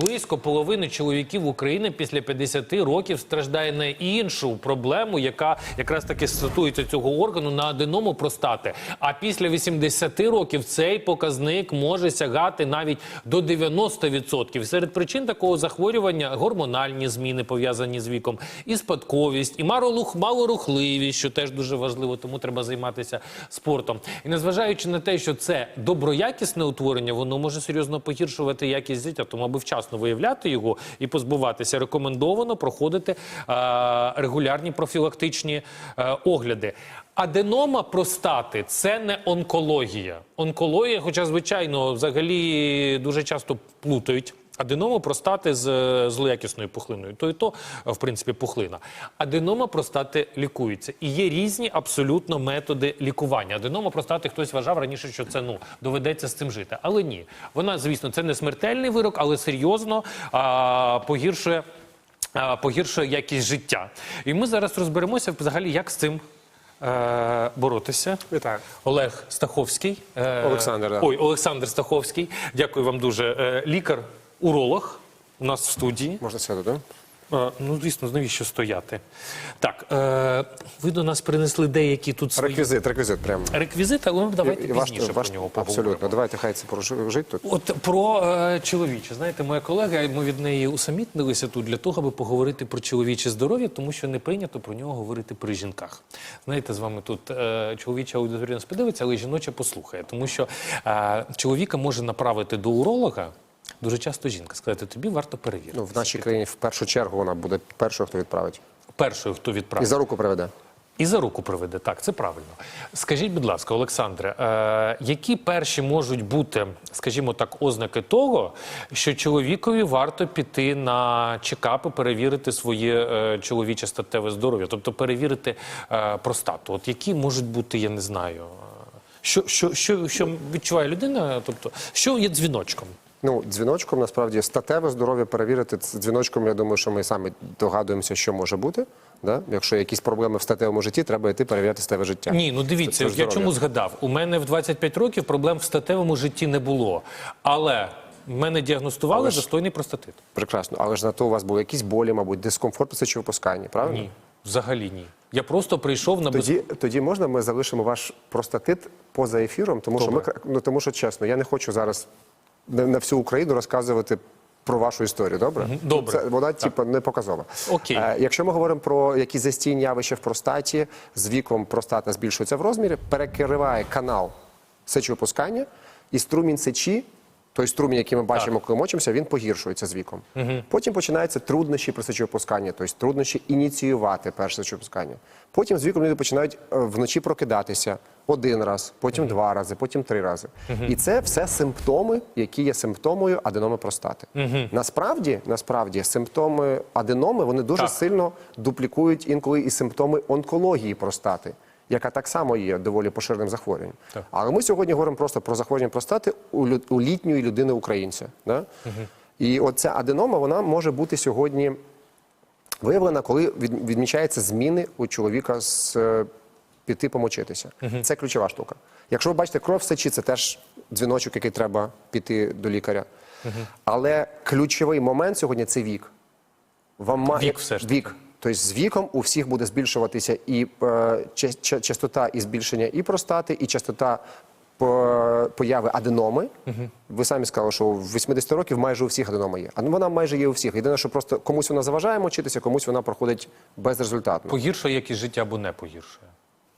Близько половини чоловіків України після 50 років страждає на іншу проблему, яка якраз таки стосується цього органу на аденому простати. А після 80 років цей показник може сягати навіть до 90%. Серед причин такого захворювання гормональні зміни пов'язані з віком, і спадковість, і малорух- малорухливість, що теж дуже важливо, тому треба займатися спортом. І незважаючи на те, що це доброякісне утворення, воно може серйозно погіршувати якість життя, тому аби вчасно виявляти його і позбуватися, рекомендовано проходити е, регулярні профілактичні е, огляди. Аденома простати це не онкологія. Онкологія, хоча, звичайно, взагалі дуже часто плутають. Аденома простати з злоякісною пухлиною. То і то, в принципі, пухлина. Аденома простати лікується. І є різні абсолютно методи лікування. Аденома простати хтось вважав раніше, що це ну доведеться з цим жити. Але ні. Вона, звісно, це не смертельний вирок, але серйозно а, погіршує. а, Погіршує якість життя. І ми зараз розберемося взагалі, як з цим е, боротися. Вітаю. Олег Стаховський. е, Олександр, да. Ой, Олександр Стаховський. Дякую вам дуже. Е, Лікар-уролог у нас в студії. Можна сяду, так? Е, ну, звісно, навіщо стояти? Так, е, ви до нас принесли деякі тут свої Реквізит, реквізит прямо. реквізити, але ми давайте І ваш- пізніше ваш- про нього поговоримо. Абсолютно. Давайте хай це прожить тут. От про е, чоловіче, знаєте, моя колега, ми від неї усамітнилися тут для того, аби поговорити про чоловіче здоров'я, тому що не прийнято про нього говорити при жінках. Знаєте, з вами тут е, чоловіча аудиторія нас подивиться, але жіноча послухає, тому що е, чоловіка може направити до уролога. Дуже часто жінка сказати, тобі варто перевірити. Ну, в нашій країні в першу чергу вона буде першою, хто відправить. Першою, хто відправить. І за руку приведе. І за руку приведе, так, це правильно. Скажіть, будь ласка, Олександре, е, які перші можуть бути, скажімо так, ознаки того, що чоловікові варто піти на чекапи, перевірити своє е, чоловіче статеве здоров'я, тобто перевірити е, простату? От які можуть бути, я не знаю, е, що, що, що, що відчуває людина, тобто, що є дзвіночком? Ну, дзвіночком насправді статеве здоров'я перевірити. Дзвіночком, я думаю, що ми самі догадуємося, що може бути. Да? Якщо якісь проблеми в статевому житті, треба йти перевіряти статеве життя. Ні, ну дивіться, я чому згадав? У мене в 25 років проблем в статевому житті не було. Але мене діагностували Але ж- застойний простатит. Прекрасно. Але ж на то у вас були якісь болі, мабуть, дискомфорт при сечовипусканні, правильно? Ні, взагалі ні. Я просто прийшов на без... Тоді, тоді можна ми залишимо ваш простатит поза ефіром, тому що ми Добре. ну тому що чесно, я не хочу зараз на, на всю Україну розказувати. Про вашу історію, добре? добре. Це, вона, типу, не показова. Окей. Е, якщо ми говоримо про якісь застійні явища в простаті, з віком простата збільшується в розмірі, перекриває канал сечовипускання, і струмінь сечі, той струмінь, який ми бачимо, коли мочимося, він погіршується з віком. Потім починаються труднощі при сечовипусканні, тобто труднощі ініціювати перше сечовипускання. Потім з віком люди починають е, вночі прокидатися один раз, потім два рази, потім три рази. І це все симптоми, які є симптомою аденоми простати. Насправді, насправді, симптоми аденоми вони дуже Так. сильно дуплікують інколи і симптоми онкології простати. Яка так само є доволі поширеним захворюванням. Так. Але ми сьогодні говоримо просто про захворювання простати у, у літньої людини українця. Да? І оця аденома вона може бути сьогодні виявлена, коли від, відмічаються зміни у чоловіка з е, піти помочитися. Це ключова штука. Якщо ви бачите кров в сечі, це теж дзвіночок, який треба піти до лікаря. Але ключовий момент сьогодні це вік. Вам Вік все ж вік. Тобто з віком у всіх буде збільшуватися і е, ча- ча- частота і збільшення і простати, і частота появи аденоми. Ви самі сказали, що в 80 років майже у всіх аденома є. А ну, вона майже є у всіх. Єдине, що просто комусь вона заважає мочитися, комусь вона проходить безрезультатно. Погіршує якість життя або не погіршує.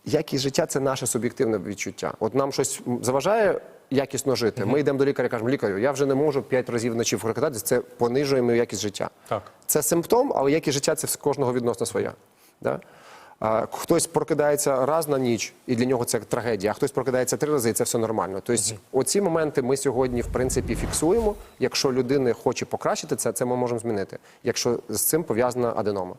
Якість життя це наше суб'єктивне відчуття. От нам щось заважає якісно жити. Ми йдемо до лікаря, кажемо, лікарю, я вже не можу 5 разів вночі прокидатися, це понижує мою якість життя. Так. Це симптом, але якість життя це в кожного відносно своя. Да? А, хтось прокидається раз на ніч, і для нього це трагедія, а хтось прокидається три рази, і це все нормально. Тобто, оці моменти ми сьогодні, в принципі, фіксуємо. Якщо людина хоче покращити це, це ми можемо змінити. Якщо з цим пов'язана аденома.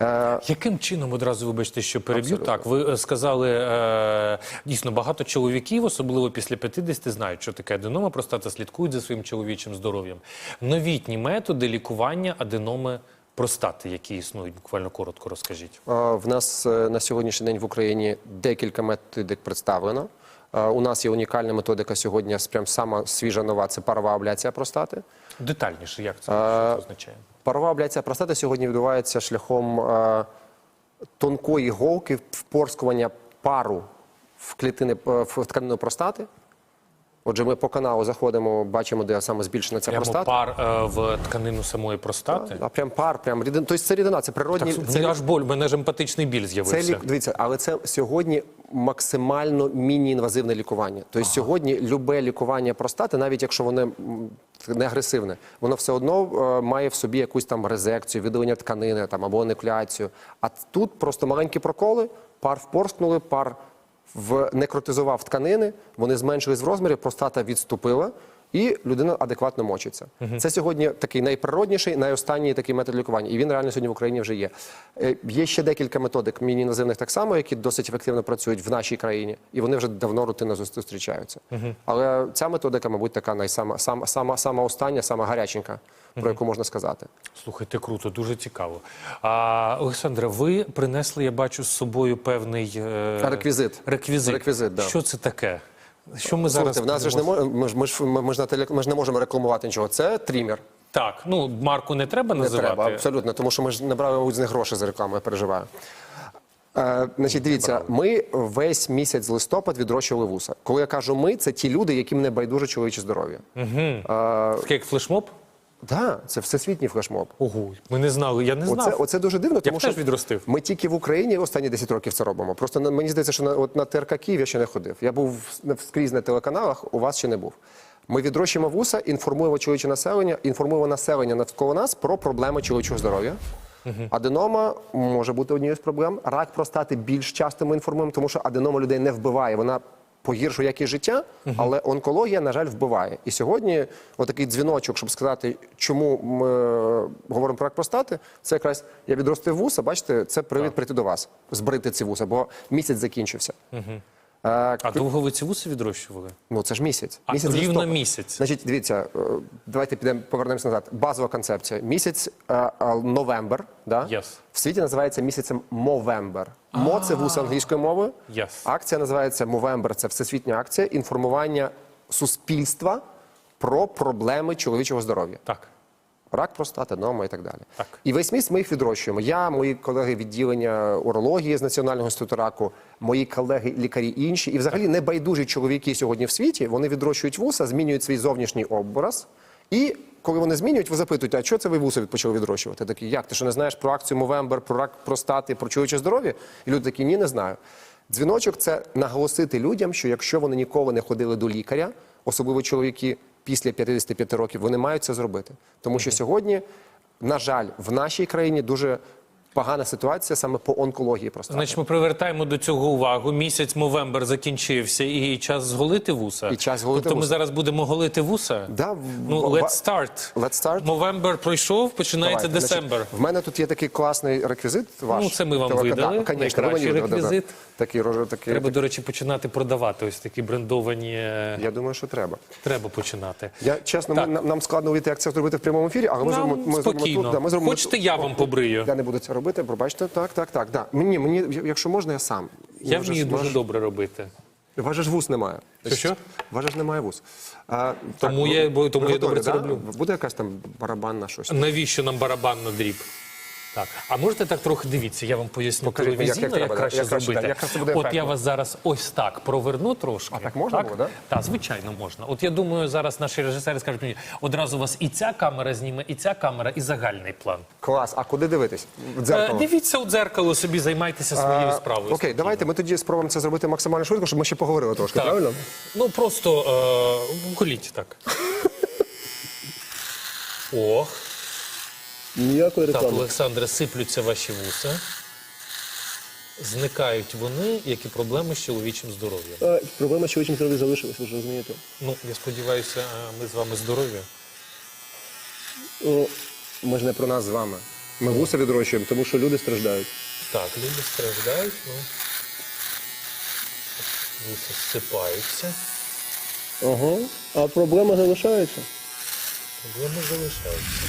Е, Яким чином одразу вибачте, що переб'ю? Так, ви е, сказали е, дійсно багато чоловіків, особливо після 50, знають, що таке аденома простата, слідкують за своїм чоловічим здоров'ям. Новітні методи лікування аденоми простати, які існують, буквально коротко розкажіть. В нас е, на сьогоднішній день в Україні декілька методик представлено. У нас є унікальна методика сьогодні, прям сама свіжа нова, це парова абляція простати. Детальніше, як це, означає? Парова абляція простати сьогодні відбувається шляхом тонкої голки впорскування пару в клітини е, в тканину простати. Отже, ми по каналу заходимо, бачимо, де саме збільшена ця Прямо простата. пар е, в тканину самої простати. А прям пар, прям рідина. Тобто це рідина, це природні. Так, це, аж боль, в мене ж емпатичний біль це з'явився. лік, дивіться, але це сьогодні максимально міні-інвазивне лікування. Тобто сьогодні любе лікування простати, навіть якщо воно м, не агресивне, воно все одно е, має в собі якусь там резекцію, видалення тканини там або анеклюацію. А тут просто маленькі проколи, пар впорскнули, пар в некротизував тканини, вони зменшились в розмірі, простата відступила. І людина адекватно мочиться. Це сьогодні такий найприродніший, найостанній такий метод лікування. І він реально сьогодні в Україні вже є. Е, Є ще декілька методик міні-інвазивних так само, які досить ефективно працюють в нашій країні, і вони вже давно рутинно зус- зустрічаються. Але ця методика, мабуть, така найсама сама, сама, сама остання, сама гаряченька, про яку можна сказати. Слухайте, круто, дуже цікаво. А, Олександре, ви принесли, я бачу, з собою певний е... Реквізит. Реквізит. Реквізит, да. Що це таке? Що ми зараз Слухайте, в нас ж не будемо- мо- ми ж ми ж ми ж на теле- ми ж не можемо рекламувати нічого. Це трімер. Так, ну марку не треба Не називати. треба, абсолютно, тому що ми ж не брали з них гроші за рекламу, я переживаю. Е, значить, дивіться, ми весь місяць листопад відрощували вуса. Коли я кажу ми, це ті люди, яким не байдуже чоловіче здоров'я. Таке як флешмоб? Так, це всесвітній флешмоб. Ого, ми не знали, я не знав. Оце, оце дуже дивно, тому б що теж відростив. ми тільки в Україні останні 10 років це робимо. Просто на- мені здається, що на, от на ТРК Київ я ще не ходив. Я був на- скрізь на телеканалах, у вас ще не був. Ми відрощуємо вуса, інформуємо чоловіче населення, інформуємо населення навколо нас про проблеми чоловічого здоров'я. Аденома може бути однією з проблем. Рак простати більш часто ми інформуємо, тому що аденома людей не вбиває. Вона погіршує якість життя, але онкологія, на жаль, вбиває. І сьогодні отакий дзвіночок, щоб сказати, чому ми е, говоримо про рак простати, це якраз я відростив вуса, бачите, це привід прийти до вас, збрити ці вуса, бо місяць закінчився. Е, А довго ви ці вуси відрощували? Ну це ж місяць. А, місяць рівно місяць. Значить, дивіться, е, давайте підемо повернемося назад. Базова концепція. Місяць е, новембер, да? Yes. в світі називається місяцем Мовембер. Мо це англійською мовою. Yes. Акція називається Мовембер. Це всесвітня акція інформування суспільства про проблеми чоловічого здоров'я. Так. Рак простати, аденома і так далі. Так. І весь місяць ми їх відрощуємо. Я, мої колеги відділення урології з Національного інституту раку, мої колеги лікарі інші. І взагалі небайдужі чоловіки сьогодні в світі, вони відрощують вуса, змінюють свій зовнішній образ. І коли вони змінюють, ви запитуєте, а що це ви вуса почали відрощувати? Такі, як ти що не знаєш про акцію Мовембер, про рак простати, про чоловіче здоров'я? І люди такі, ні, не знаю. Дзвіночок це наголосити людям, що якщо вони ніколи не ходили до лікаря, особливо чоловіки після 55 років, вони мають це зробити. Тому що сьогодні, на жаль, в нашій країні дуже погана ситуація саме по онкології простати. Значить, ми привертаємо до цього увагу. Місяць Мовембер закінчився, і час зголити вуса. І час голити тобто ми зараз будемо голити вуса? Да, Ну, let's start. Let's start. Мовембер пройшов, починається Давайте, значить, десембер. в мене тут є такий класний реквізит. Ваш Ну, це ми вам видали. Да, конечно, ви Найкращий видали, да, да. реквізит. Такий, роже- такий, Треба, до речі, починати продавати ось такі брендовані. е, Я думаю, що треба. Треба починати. Я чесно, Так. ми, нам, нам складно уявити, як це зробити в прямому ефірі, але ми Нам зробимо ми спокійно. зробимо тут. Да, ми зробимо Хочете, тут. я вам побрию? Я не буду це робити, пробачте. Так, так, так. Да. Мені, мені, якщо можна, я сам. Я вже вмію дуже добре робити. Ваш вуз ж немає. Що, що? Ваш ж немає вуз. А, Тому так, я- бо- тому я добре це роблю. Буде якась там барабанна щось? Навіщо нам барабан на дріб? Так, а можете так трохи дивіться, я вам поясню Покажіть мені, як- телевізійно, як як, треба, краще як краще, зробити. так, як краще буде От я ефектно. вас зараз ось так проверну трошки. А так можна було, да? Так, звичайно, можна. От я думаю, зараз наші режисери скажуть мені, одразу вас і ця камера зніме, і ця камера, і загальний план. Клас. А куди дивитись? В Е, дивіться у дзеркало, собі займайтеся своєю А, справою. Окей, давайте ми тоді спробуємо це зробити максимально швидко, щоб ми ще поговорили трошки, Так. правильно? Ну просто е, коліть так. Ох. Ніякої Так, Олександре, сиплються ваші вуса. Зникають вони, як і проблеми з чоловічим здоров'ям. Проблема з чоловічим здоров'ям залишилась, ви ж розумієте. Ну, я сподіваюся, е, ми з вами здорові. Ну, ми ж не про нас з вами. Ми вуса відрощуємо, тому що люди страждають. Так, люди страждають, ну. Вуса зсипаються, Ага. А проблема залишається. проблеми залишаються.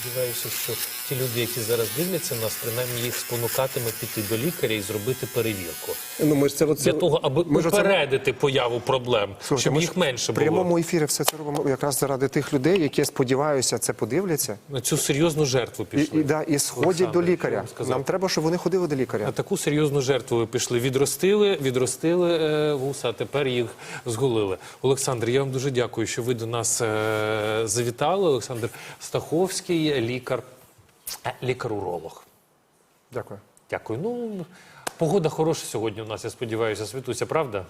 Сподіваюся, що ті люди, які зараз дивляться нас, принаймні їх спонукатиме піти до лікаря і зробити перевірку. Ну, ми ж це, Для того, аби ми ж оце- упередити появу проблем, Слухайте, щоб ми їх менше В прямому ефірі все це робимо якраз заради тих людей, які, я сподіваюся, це подивляться. На цю серйозну жертву пішли. і, да, і сходять Олександр, до лікаря. Нам треба, щоб вони ходили до лікаря. На таку серйозну жертву ви пішли. Відростили, відростили е, вуса, а тепер їх зголили. Олександр, я вам дуже дякую, що ви до нас е, завітали. Олександр Стаховський, лікар, е, лікар-уролог. Дякую. Дякую. Ну, погода хороша сьогодні у нас, я сподіваюся, світуся, правда?